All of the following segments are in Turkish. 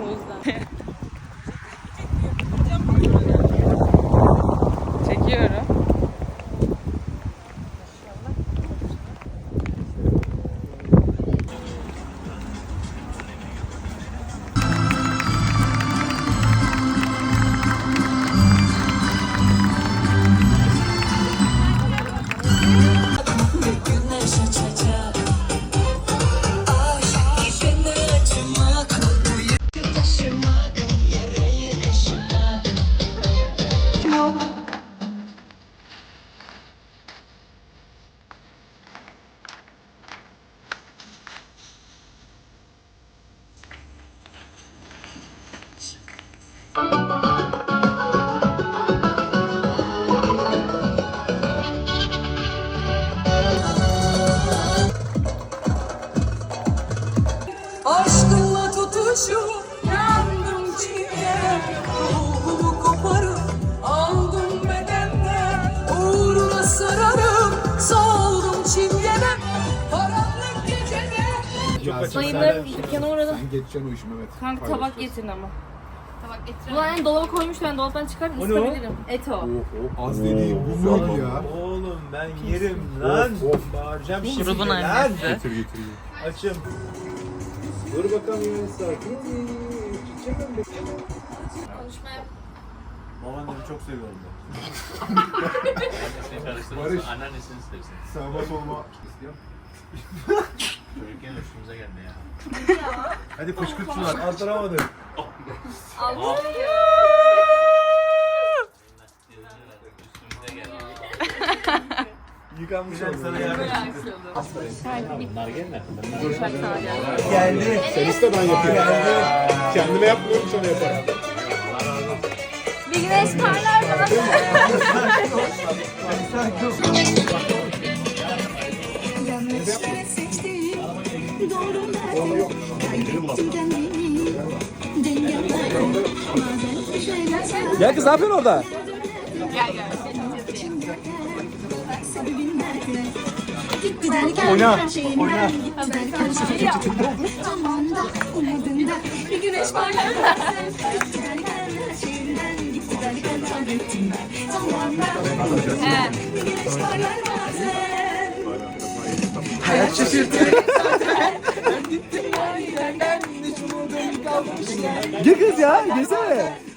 o yüzden. Tutuşup yandım çiğne Ruhumu koparıp aldım bedenden Uğruna sararım soldum çingene Karanlık gecede Sayılır dükkana uğradım. Sen geçeceksin o işi Mehmet. Kanka tabak getirin ama. Tabak getirin. Ulan yani dolaba koymuş ben dolaptan çıkarıp ısıtabilirim. Et o. Oh, oh, az dediğin bu muydu ya? Oğlum ben yerim lan. Of, Bağıracağım şimdi lan. Getir getir. Açım. Dur bakalım ya sakin ol. Çiçeğim benim. Konuşmaya Babaannemi çok seviyorum ben. Seni karıştırmasın, Barış. anneannesini sevsin. Sağma solma. Çocukken üstümüze geldi ya. Hadi fışkırt şunu. Attıramadım. Sana yardım Bunlar gelmedi. Geldi. Sen iste ben yapayım. Kendime yapmıyorum sana yaparım. Bir güneş parlar Doğru Ya kız ne yapıyorsun orada? Sebebin Derken oyna, her şeyin oyna. Derken çocuk oldu. Zamanında, umudunda bir güneş parlar derken kaybettim ben. Zamanında, umudunda bir güneş parlar bazen. Hayat şaşırtır. Gir kız ya, girsene.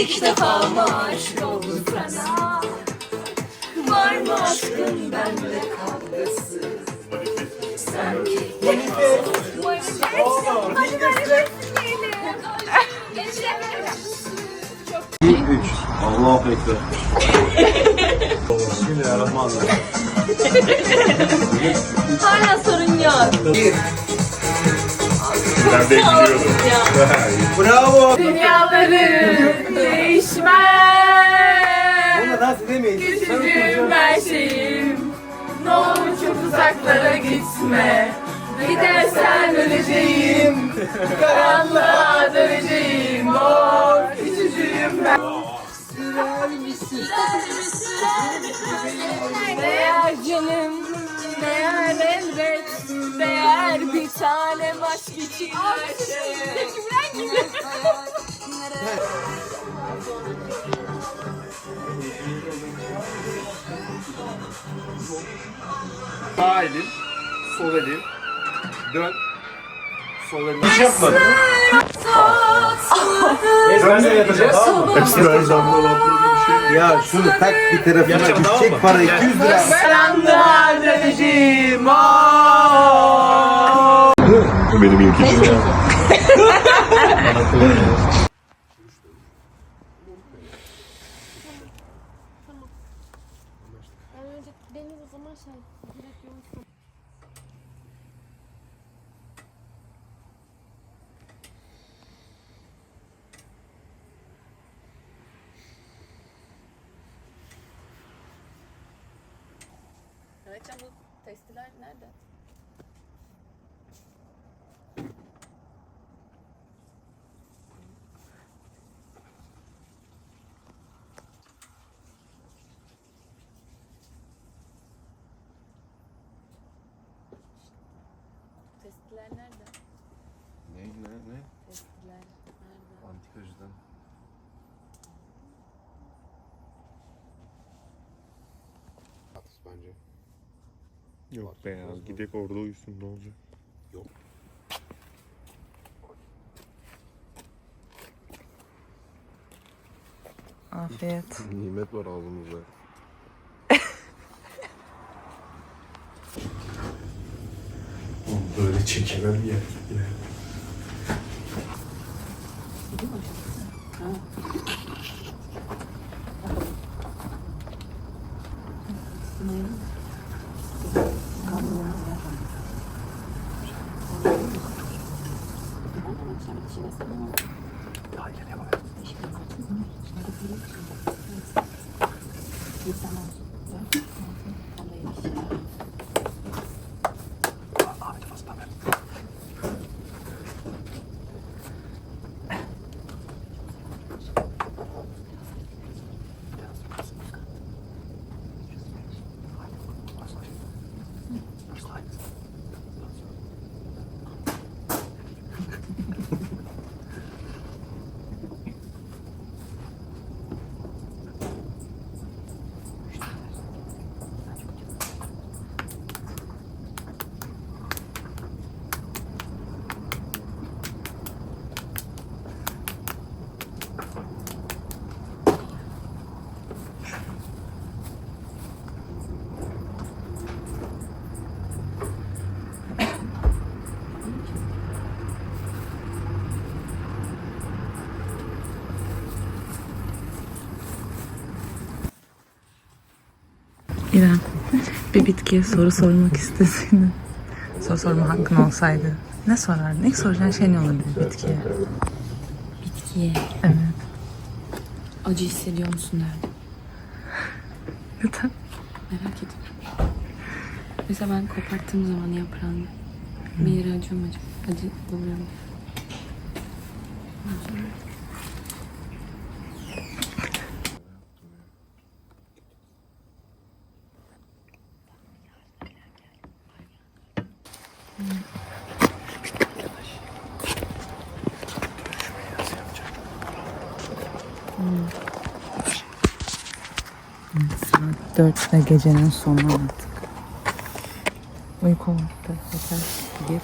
İlk defa mı aşık oldum sana Var mı aşkın bende kavgası Sanki yeni Allahu Ekber. Bismillahirrahmanirrahim. Hala sorun yok. Ben bekliyordum. Bravo. Dünyaları değişmez. Bunu nasıl demeyiz? Küçücüğüm her şeyim. Ne olur çok uzaklara gitme. Gidersen öleceğim. Karanlığa döneceğim. O küçücüğüm ben. Değer canım, değer değer bir tanem aşk için her şey. Sağ elin, sol elin. Dön. Sol elin. Hiç yapmadım. Ben de yatacağım tamam mı? Hepsi her zaman bir şey. Ya şunu tak bir tarafına Yapacağım, tamam çek mı? para 200 lira. Karanlığa döneceğim. Benim Evet canım bu testiler nerede? Bence. Yok be ya gidek orada uyusun ne olacak? Yok. Afiyet. Nimet var ağzımızda. Böyle çekemem ya. İrem, bir bitkiye soru sormak isteseydin, soru sorma hakkın olsaydı ne sorardın? İlk soracağın şey ne olurdu bitkiye? Bitkiye. Evet. Acı hissediyor musun derdim. Neden? Merak ediyorum. Mesela ben koparttığım zaman yaprağını bir yere acıyor mu acaba? Acı oluyor mu? Saat 4 ve gecenin sonu artık. Uyku vakti. Yeter. Git.